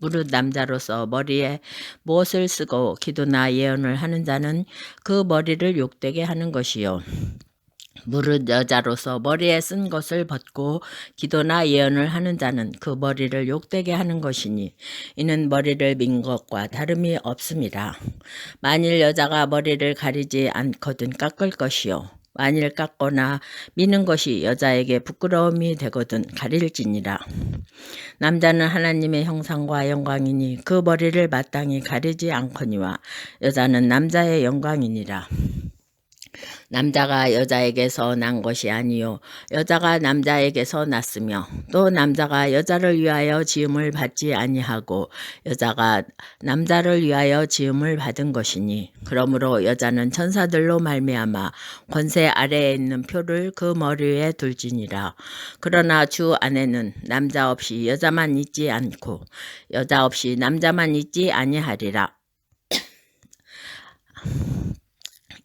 무릇 남자로서 머리에 무엇을 쓰고 기도나 예언을 하는 자는 그 머리를 욕되게 하는 것이요. 무릇 여자로서 머리에 쓴 것을 벗고 기도나 예언을 하는 자는 그 머리를 욕되게 하는 것이니 이는 머리를 민 것과 다름이 없습니다. 만일 여자가 머리를 가리지 않거든 깎을 것이요. 만일 깎거나 미는 것이 여자에게 부끄러움이 되거든 가릴지니라. 남자는 하나님의 형상과 영광이니 그 머리를 마땅히 가리지 않거니와 여자는 남자의 영광이니라. 남자가 여자에게서 난 것이 아니요. 여자가 남자에게서 났으며 또 남자가 여자를 위하여 지음을 받지 아니하고 여자가 남자를 위하여 지음을 받은 것이니 그러므로 여자는 천사들로 말미암아 권세 아래에 있는 표를 그 머리에 둘지니라. 그러나 주 안에는 남자 없이 여자만 있지 않고 여자 없이 남자만 있지 아니하리라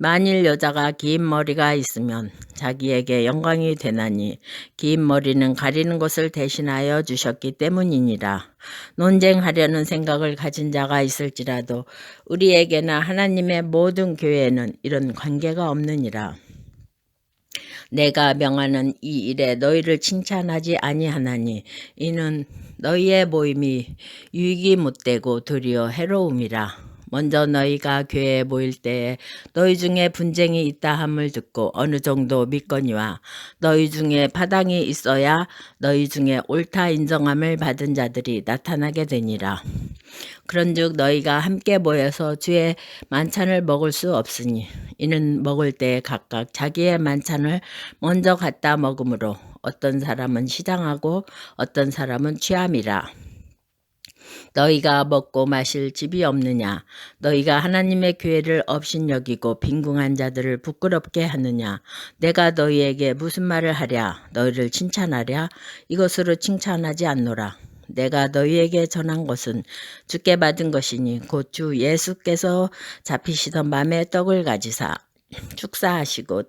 만일 여자가 긴 머리가 있으면 자기에게 영광이 되나니 긴 머리는 가리는 것을 대신하여 주셨기 때문이니라. 논쟁하려는 생각을 가진 자가 있을지라도 우리에게나 하나님의 모든 교회에는 이런 관계가 없느니라. 내가 명하는 이 일에 너희를 칭찬하지 아니하나니 이는 너희의 모임이 유익이 못되고 도리어 해로움이라. 먼저 너희가 교회에 모일 때에 너희 중에 분쟁이 있다 함을 듣고 어느 정도 믿거니와 너희 중에 파당이 있어야 너희 중에 옳다 인정함을 받은 자들이 나타나게 되니라. 그런즉 너희가 함께 모여서 주의 만찬을 먹을 수 없으니 이는 먹을 때 각각 자기의 만찬을 먼저 갖다 먹으므로 어떤 사람은 시장하고 어떤 사람은 취함이라. 너희가 먹고 마실 집이 없느냐? 너희가 하나님의 교회를 업신여기고 빈궁한 자들을 부끄럽게 하느냐? 내가 너희에게 무슨 말을 하랴? 너희를 칭찬하랴? 이것으로 칭찬하지 않노라. 내가 너희에게 전한 것은 주께 받은 것이니 곧 주 예수께서 잡히시던 밤에 떡을 가지사 축사하시고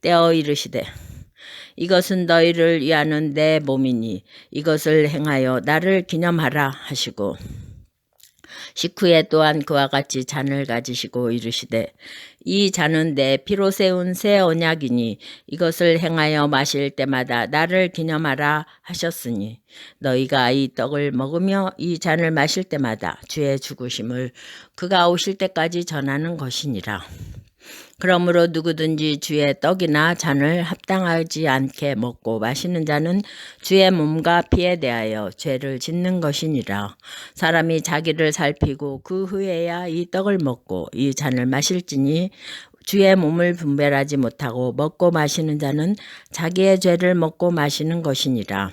떼어 이르시되 이것은 너희를 위하는 내 몸이니 이것을 행하여 나를 기념하라 하시고 식후에 또한 그와 같이 잔을 가지시고 이르시되 이 잔은 내 피로 세운 새 언약이니 이것을 행하여 마실 때마다 나를 기념하라 하셨으니 너희가 이 떡을 먹으며 이 잔을 마실 때마다 주의 죽으심을 그가 오실 때까지 전하는 것이니라. 그러므로 누구든지 주의 떡이나 잔을 합당하지 않게 먹고 마시는 자는 주의 몸과 피에 대하여 죄를 짓는 것이니라. 사람이 자기를 살피고 그 후에야 이 떡을 먹고 이 잔을 마실지니 주의 몸을 분별하지 못하고 먹고 마시는 자는 자기의 죄를 먹고 마시는 것이니라.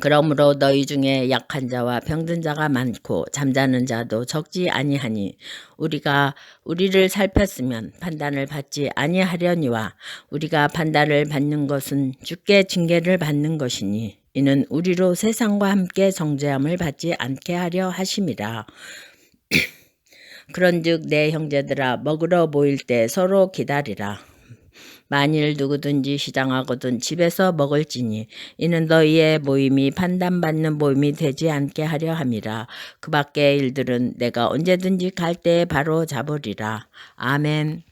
그러므로 너희 중에 약한 자와 병든 자가 많고 잠자는 자도 적지 아니하니 우리가 우리를 살폈으면 판단을 받지 아니하려니와 우리가 판단을 받는 것은 주께 징계를 받는 것이니 이는 우리로 세상과 함께 정죄함을 받지 않게 하려 하심이라. 그런즉 내 형제들아 먹으러 모일 때 서로 기다리라. 만일 누구든지 시장하거든 집에서 먹을지니 이는 너희의 모임이 판단받는 모임이 되지 않게 하려 함이라. 그 밖의 일들은 내가 언제든지 갈 때에 바로 잡으리라. 아멘